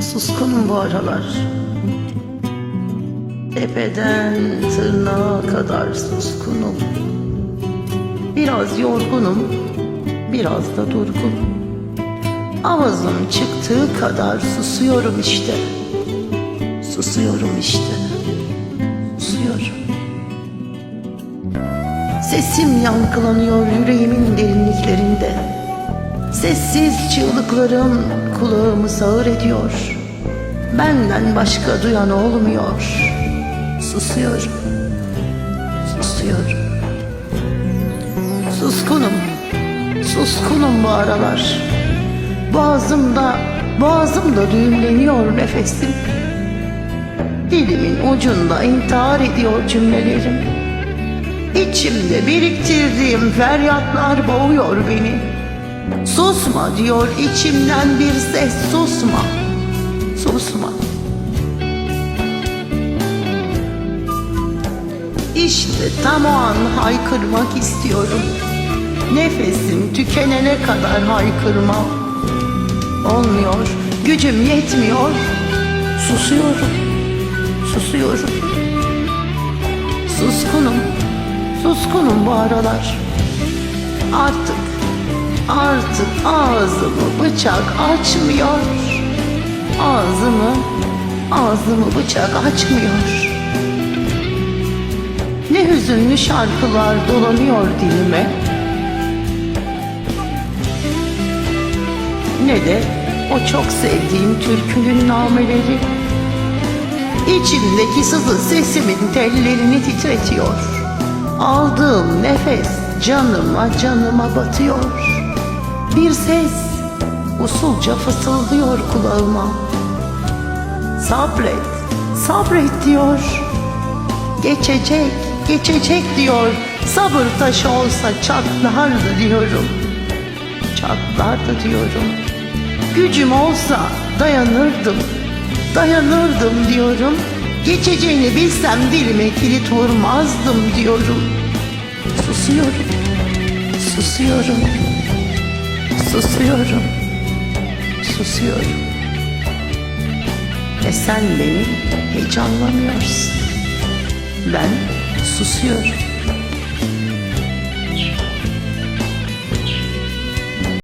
Suskunum bu aralar. Tepeden tırnağa kadar suskunum. Biraz yorgunum, biraz da durgun. Ağzım çıktığı kadar susuyorum işte. Susuyorum işte. Susuyorum. Sesim yankılanıyor yüreğimin. Sessiz çığlıklarım kulağımı sağır ediyor. Benden başka duyan olmuyor. Susuyorum. Susuyorum. Suskunum. Suskunum bu aralar. Boğazımda, boğazımda düğümleniyor nefesim. Dilimin ucunda intihar ediyor cümlelerim. İçimde biriktirdiğim feryatlar boğuyor beni. Susma diyor içimden bir ses susma. Susma. İşte tam o an haykırmak istiyorum. Nefesim tükenene kadar haykırmam. Olmuyor, gücüm yetmiyor. Susuyorum, susuyorum. Suskunum, suskunum bu aralar. Artık, artık ağzımı bıçak açmıyor. Ağzımı, ağzımı bıçak açmıyor. Ne hüzünlü şarkılar dolanıyor dilime. Ne de o çok sevdiğim türkünün nameleri. İçimdeki sızı sesimin tellerini titretiyor. Aldığım nefes canıma canıma batıyor. Bir ses usulca fısıldıyor kulağıma. Sabret, sabret diyor. Geçecek, geçecek diyor. Sabır taşı olsa çatlardı diyorum. Çatlardı diyorum. Gücüm olsa dayanırdım. Dayanırdım diyorum. Geçeceğini bilsem dilime kilit vurmazdım diyorum. Susuyorum. Susuyorum. Susuyorum. Susuyorum. Ve sen beni heyecanlamıyorsun. Ben susuyorum.